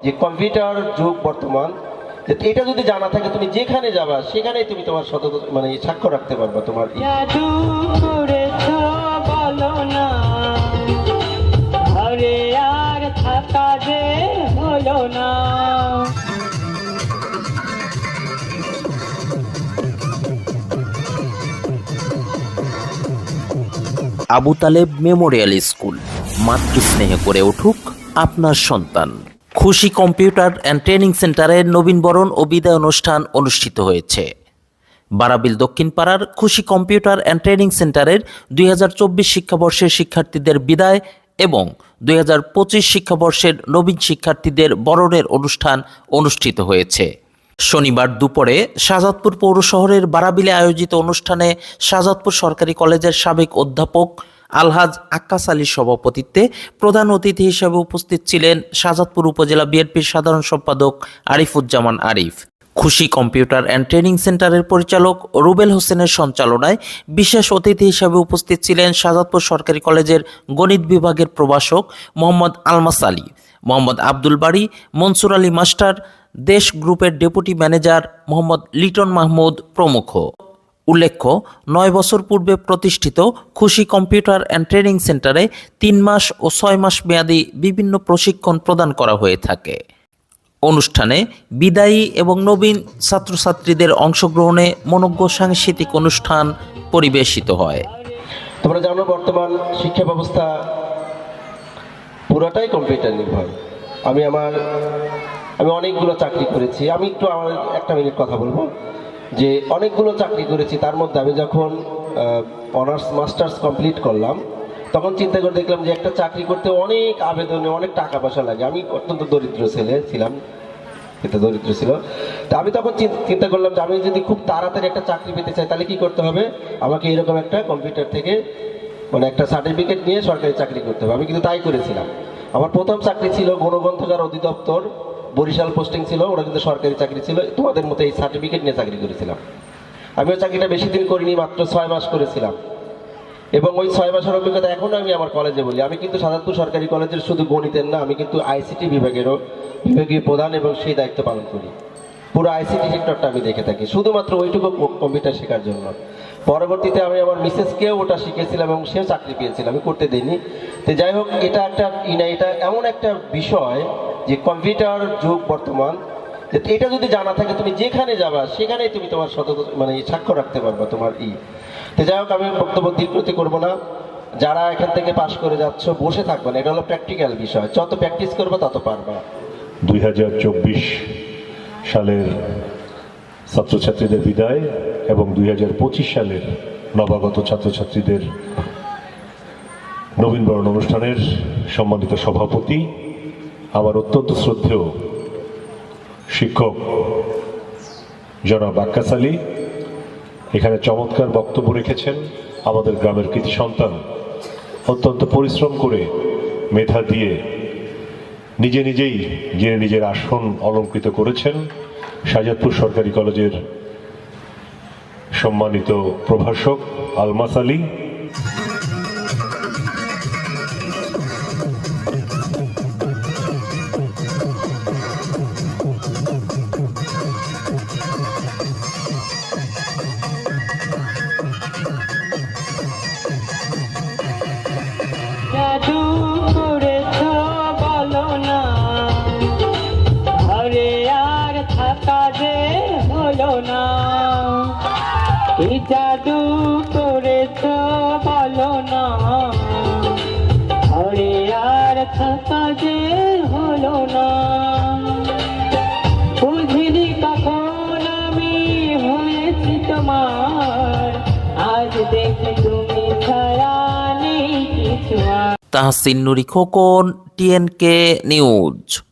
যে কম্পিউটার যুগ বর্তমান এটা যদি জানা থাকে তুমি যেখানে যাবা সেখানেই তুমি তোমার শত মানে সাক্ষ্য রাখতে পারবা তোমার আবু তালেব মেমোরিয়াল স্কুল। মাতৃস্নেহে করে উঠুক আপনার সন্তান। খুশি কম্পিউটার অ্যান্ড ট্রেনিং সেন্টারের নবীনবরণ ও বিদায় অনুষ্ঠান অনুষ্ঠিত হয়েছে। বারাবিল দক্ষিণ পাড়ার খুশি কম্পিউটার অ্যান্ড ট্রেনিং সেন্টারের দুই হাজার চব্বিশ শিক্ষাবর্ষের শিক্ষার্থীদের বিদায় এবং দুই হাজার পঁচিশ শিক্ষাবর্ষের নবীন শিক্ষার্থীদের বরণের অনুষ্ঠান অনুষ্ঠিত হয়েছে। শনিবার দুপুরে শাহজাদপুর পৌর শহরের বারাবিলে আয়োজিত অনুষ্ঠানে শাহজাদপুর সরকারি কলেজের সাবেক অধ্যাপক আলহাজ আক্কাস আলীর সভাপতিত্বে প্রধান অতিথি হিসেবে উপস্থিত ছিলেন শাহজাদপুর উপজেলা বিএনপির সাধারণ সম্পাদক আরিফুজ্জামান আরিফ। খুশি কম্পিউটার অ্যান্ড ট্রেনিং সেন্টারের পরিচালক রুবেল হোসেনের সঞ্চালনায় বিশেষ অতিথি হিসেবে উপস্থিত ছিলেন শাহজাদপুর সরকারি কলেজের গণিত বিভাগের প্রভাষক মোহাম্মদ আলমাস আলী, মোহাম্মদ আব্দুল বাড়ি মনসুর আলী মাস্টার, দেশ গ্রুপের ডেপুটি ম্যানেজার মোহাম্মদ লিটন মাহমুদ প্রমুখ। উল্লেখ্য, নয় বছর পূর্বে প্রতিষ্ঠিত খুশি কম্পিউটার অ্যান্ড ট্রেনিং সেন্টারে তিন মাস ও ছয় মাস মেয়াদী বিভিন্ন প্রশিক্ষণ প্রদান করা হয়ে থাকে। অনুষ্ঠানে বিদায়ী এবং নবীন ছাত্রছাত্রীদের অংশগ্রহণে মনজ্ঞ সাংস্কৃতিক অনুষ্ঠান পরিবেশিত হয়। তোমরা জানো, বর্তমান শিক্ষা ব্যবস্থা পুরোটাই কম্পিউটার নির্ভর। আমি আমার, আমি অনেকগুলো চাকরি করেছি। আমি একটু আমার, একটা মিনিট কথা বলব। যে অনেকগুলো চাকরি করেছি, তার মধ্যে আমি যখন অনার্স মাস্টার্স কমপ্লিট করলাম, তখন চিন্তা করে দেখলাম যে একটা চাকরি করতে অনেক আবেদনে অনেক টাকা পয়সা লাগে। আমি অত্যন্ত দরিদ্র ছেলে ছিলাম এটা দরিদ্র ছিল। তা আমি তখন চিন- চিন্তা করলাম যে আমি যদি খুব তাড়াতাড়ি একটা চাকরি পেতে চাই, তাহলে কি করতে হবে? আমাকে এরকম একটা কম্পিউটার থেকে মানে একটা সার্টিফিকেট নিয়ে সরকারি চাকরি করতে হবে। আমি কিন্তু তাই করেছিলাম। আমার প্রথম চাকরি ছিল গণগ্রন্থাগার অধিদপ্তর। বরিশাল পোস্টিং ছিল, ওরা কিন্তু সরকারি চাকরি ছিল, তোমাদের মতো এই সার্টিফিকেট নিয়ে চাকরি করেছিলাম। আমি ওই চাকরিটা বেশি দিন করিনি, মাত্র ছয় মাস করেছিলাম। এবং ওই ছয় মাসের অভিজ্ঞতা এখনও আমি আমার কলেজে বলি। আমি কিন্তু সাধারণত সরকারি কলেজের শুধু গণিতের না, আমি কিন্তু আইসিটি বিভাগেরও, বিভাগীয় প্রধান এবং সেই দায়িত্ব পালন করি। পুরো আইসিটি সেক্টরটা আমি দেখে থাকি। শুধুমাত্র ওইটুকু কম্পিউটার শেখার জন্য। পরবর্তীতে আমি আমার মিসেসকেও ওটা শিখেছিলাম এবং সেও চাকরি পেয়েছিলাম আমি করতে দিইনি। তো যাই হোক, এটা একটা ইনা এটা এমন একটা বিষয় যে কম্পিউটার যুগ বর্তমান এটা যদি জানা থাকে, তুমি যেখানে যাবা, সেখানেই তুমি তোমার শত মানে সাক্ষ্য রাখতে পারবা তোমার ই। তো যাই হোক, আমি বক্তব্য দীর্ঘতি করব না। যারা এখান থেকে পাশ করে যাচ্ছ, বসে থাকবে না, এটা হলো প্র্যাকটিক্যাল বিষয়। যত প্র্যাকটিস করবে, তত পারবা। দুই হাজার চব্বিশ সালের ছাত্রছাত্রীদের বিদায় এবং দুই হাজার পঁচিশ সালের নবাগত ছাত্রছাত্রীদের নবীনবরণ অনুষ্ঠানের সম্মানিত সভাপতি আমার অত্যন্ত শ্রদ্ধেয় শিক্ষক জনাব আক্কাস আলী, এখানে চমৎকার বক্তব্য রেখেছেন আমাদের গ্রামের কৃতি সন্তান। অত্যন্ত পরিশ্রম করে মেধা দিয়ে নিজে নিজেই যিনি নিজের আসন অলঙ্কৃত করেছেন, শাহজাদপুর সরকারি কলেজের সম্মানিত প্রভাষক আলমাস আলী। যে হলো না। কি জাদু করেছ বলো না। ঘরে আর থাকা যে হলো না। বুঝিনি কখন আমি হয়েছি তোমার। আজ দেখি তুমি ছাড়া নেই কিছু তাহসিন নুরি খোকন, টিএনকে নিউজ।